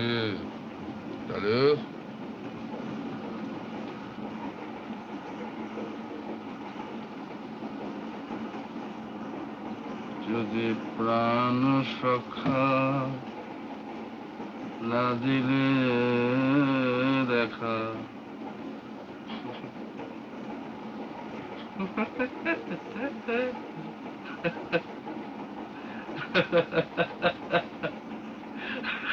হুম দাদু যদি প্রাণ সখা না দিলে দেখা।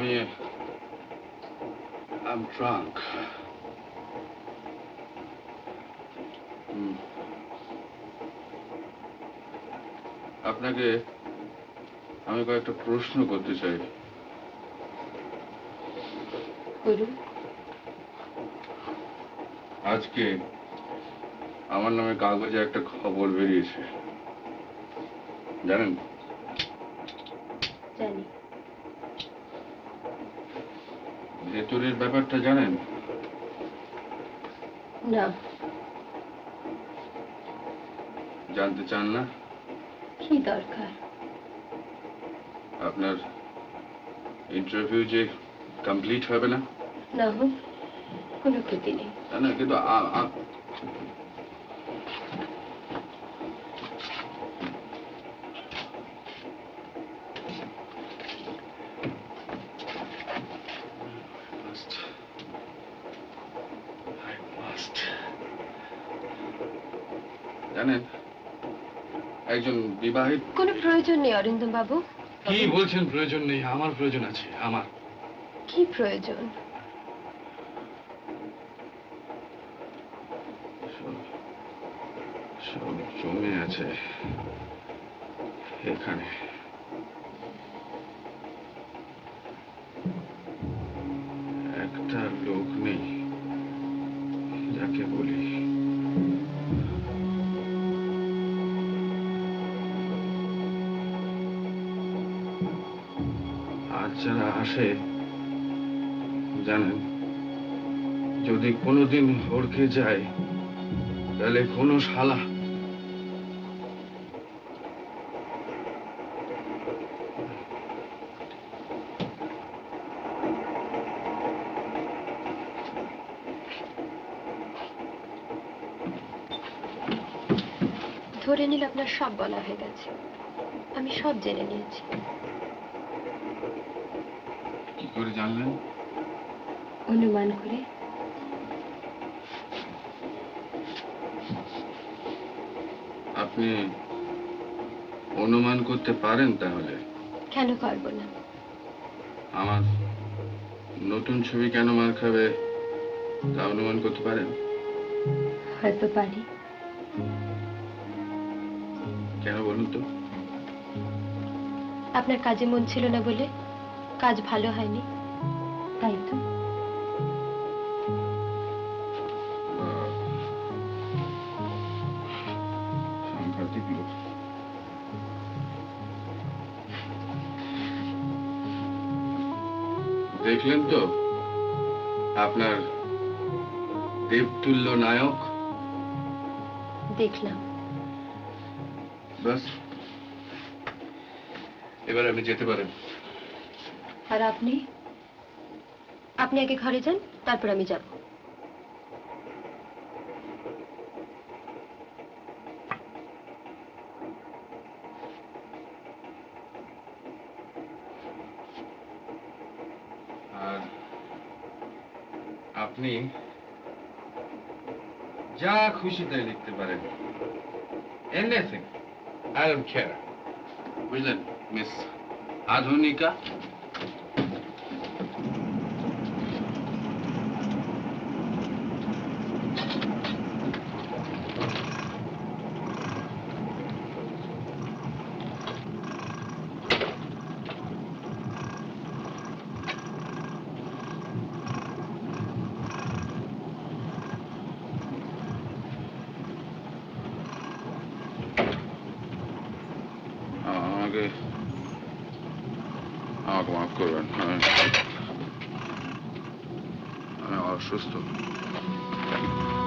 আমি আম ড্রাঙ্ক আপনাকে আমি কয়েকটা প্রশ্ন করতে চাই। আজকে আমার নামে কাগজে একটা খবর বেরিয়েছে। জানেন? জানি। ভেতরের ব্যাপারটা জানেন? না। জানতে চান না? কি দরকার? আপনার ইন্টারভিউ যে কমপ্লিট হবে না? না কোনো ক্ষতি নেই। না না কিন্তু জানেন একজন বিবাহিত? কোনো প্রয়োজন নেই অরিন্দম বাবু কি বলছেন প্রয়োজন নেই? আমার প্রয়োজন আছে আমার। কি প্রয়োজন? সব- সব জমে আছে এখানে। একটা লোক নেই যাকে বলি। যারা আসে, জানেন, যদি কোনোদিন হড়কে যায়, তাহলে কোনো শালা। ধরে নিলে আপনার সব বলা হয়ে গেছে। আমি সব জেনে নিয়েছি। করে জানলেন? অনুমান করে। আপনি অনুমান করতে পারেন তাহলে? কেন পারব না? আমার নতুন ছবি কেন মার খাবে তা অনুমান করতে পারেন? হয়তো পারি। কেন বলুন তো? আপনার কাজে মন ছিল না বলে কাজ ভালো হয়নি। তাই তো। দেখলেন তো? আপনার দেবতুল্য নায়ক? দেখলাম। বাস। এবার আপনি যেতে পারেন। আর আপনি? আপনি আগে ঘরে যান তারপর আমি যাব। আর আপনি যা খুশি তাই লিখতে পারেন। এনিথিং আই ডোন্ট কেয়ার বুঝলেন মিস আধুনিকা আমি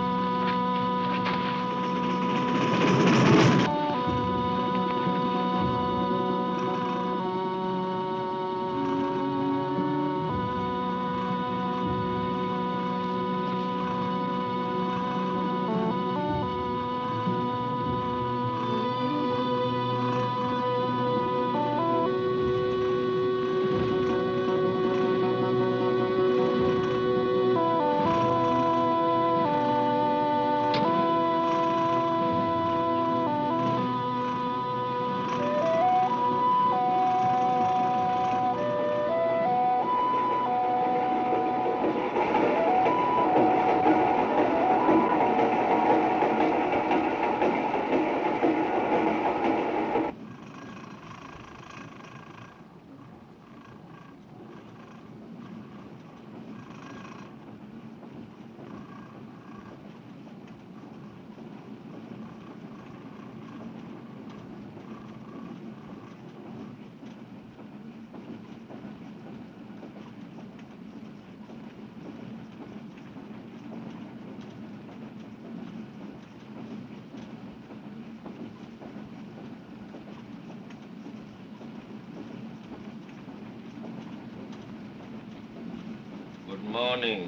মর্নিং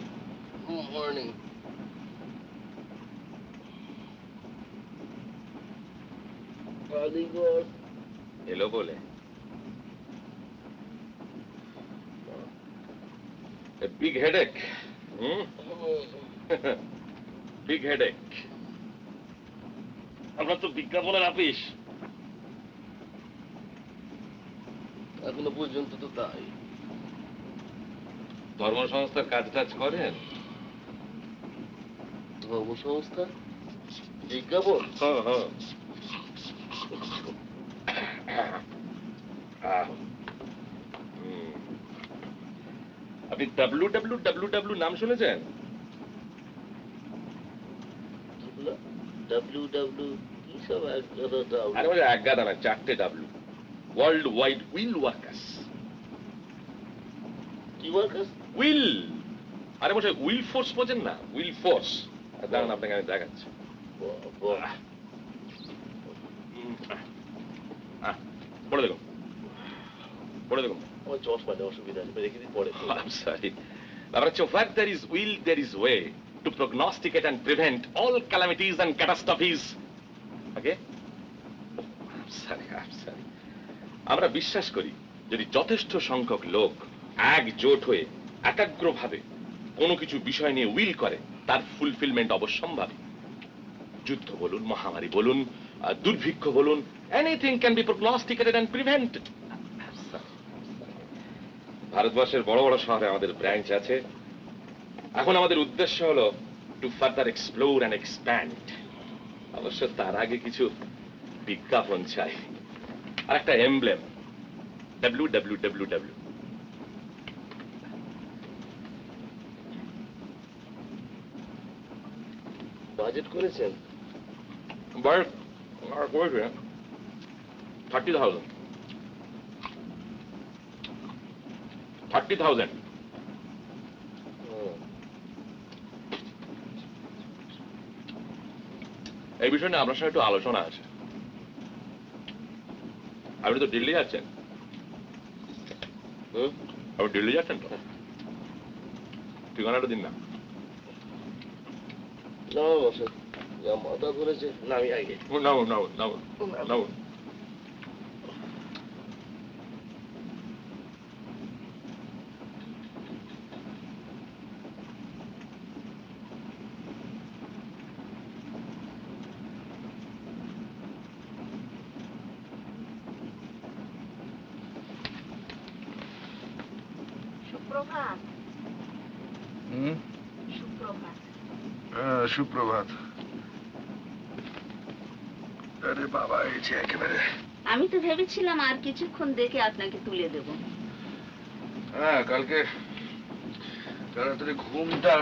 Good morning. কালীগড় এলো বলে। বিগ হেডেক বিগ হেডেক আমরা তো বিজ্ঞাপনের আপিস। এখনও পর্যন্ত তো তাই। ধর্ম সংস্থার কাজ টাজ করেন? ধর্ম সংস্থা বিজ্ঞাপন? হ্যাঁ হ্যাঁ। আপনি ডাব্লু ডাব্লু ডাব্লু ডাব্লু নাম শুনেছেন? কি সব এক গাদা না চারটে W world wide will workers workers will আরে বসে উইল ফোর্স বোঝেন না উইল ফোর্স দাঁড়ান আপনাকে আমি দেখাচ্ছি পড়ে দেখুন পড়ে দেখুন আমার অসুবিধা রেখে দিই পরে I'm sorry. ব্যাপার হচ্ছে will, is way to prognosticate and prevent all calamities and catastrophes. Okay? I'm sorry, I'm sorry. আমরা বিশ্বাস করি যদি যথেষ্ট সংখ্যক লোক একজোট হয়ে, একাগ্রভাবে কোনো কিছু বিষয় নিয়ে উইল করে, তার ফুলফিলমেন্ট অবশ্যম্ভাবী। যুদ্ধ বলুন, মহামারী বলুন দুর্ভিক্ষ বলুন anything can be prognosticated and prevented ভারতবর্ষের বড় বড় শহরে আমাদের ব্রাঞ্চ আছে। এখন আমাদের উদ্দেশ্য হলো to further explore and expand অবশ্য তার আগে কিছু বিজ্ঞাপন চাই। আর একটা emblem W W W W budget করেছেন? বয়স আর করেছে থার্টি থাউজেন্ড থার্টি থাউজেন্ড। এই বিষয়ে নিয়ে আপনার সঙ্গে একটু আলোচনা আছে। আপনি তো দিল্লি যাচ্ছেন? আপনি দিল্লি যাচ্ছেন তো? ঠিকানাটা দিন না। না বসে যা মাথা ধরেছে নামি আগে। নাও নাও নাও। নাও। সুপ্রভাত। হুম? সুপ্রভাত। আরে বাবা এই যে একেবারে। আমি তো ভেবেছিলাম আর কিছুক্ষণ দেখে আপনাকে তুলে দেব। হ্যাঁ কালকে তাড়াতাড়ি ঘুমটা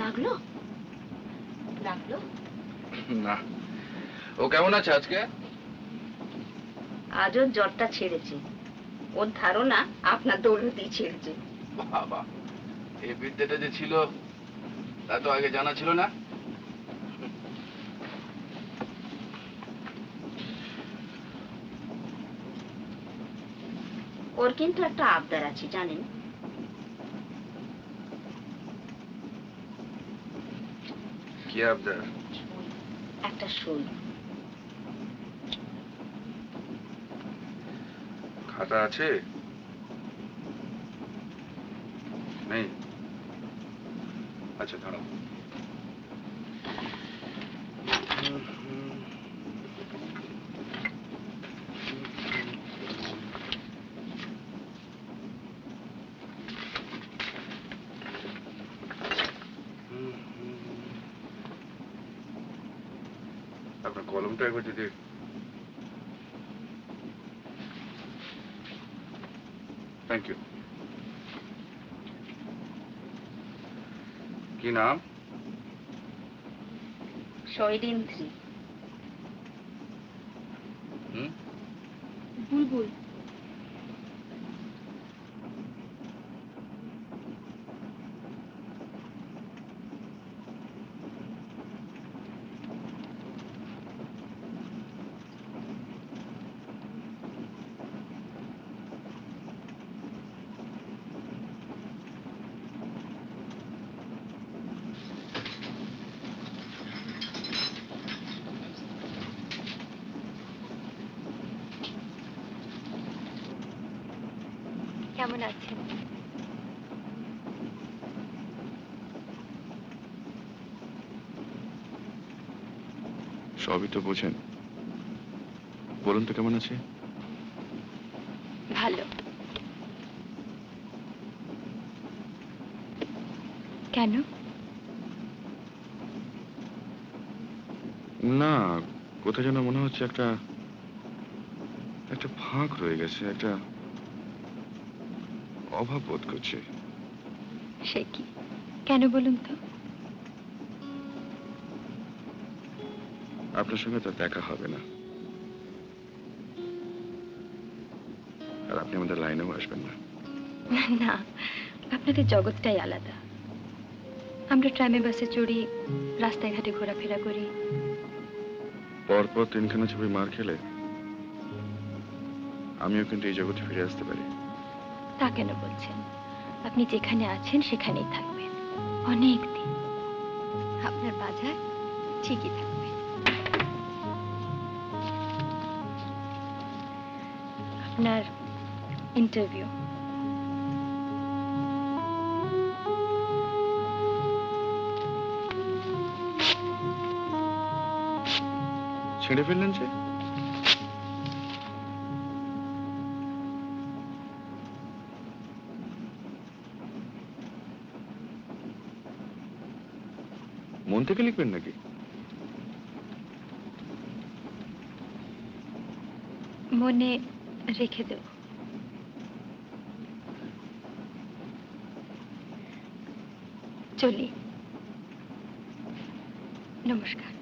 লাগল? লাগল? না। ও কেমন আছে আজকে? আজও জ্বরটা ছেড়েছে। ওর ধারণা আপনার দৌড়তেই ছেড়েছে। বাবা এই বিদ্যাটা যে ছিল তা তো আগে জানা ছিল না। ওর কিন্তু একটা আবদার আছে জানেন? কি আবদার? একটা সুই। খাতা আছে? নেই। আচ্ছা দাঁড়াও আপনার কলমটা একবার যদি থ্যাংক ইউ কি নাম? শৈলেন্দ্রী। হুম? বুলবুল। কেমন আছেন? সবই তো বোঝেন। বলুন তো কেমন আছে? ভালো। কেন? না কোথায় যেন মনে হচ্ছে একটা একটা ফাঁক রয়ে গেছে একটা অভাব বোধ করছে। সে কি? কেন বলুন তো? আপনার সঙ্গে তো দেখা হবে না। আর আপনি আমাদের লাইনেও আসবেন না। না আপনাদের জগৎটাই আলাদা। আমরা ট্রামে বাসে চড়ি রাস্তায় ঘাটে ঘোরাফেরা করি। পরপর তিনখানা ছবি মার খেলে আমিও কিন্তু এই জগতে ফিরে আসতে পারি। তা কেন বলছেন? আপনি যেখানে আছেন সেখানেই থাকবেন। অনেক দিন। আপনার বাজার ঠিকই থাকবে। আপনার ইন্টারভিউ ছেড়ে ফেললেন যে? মন থেকে লিখবেন নাকি? মনে রেখে দেব। চলি। নমস্কার।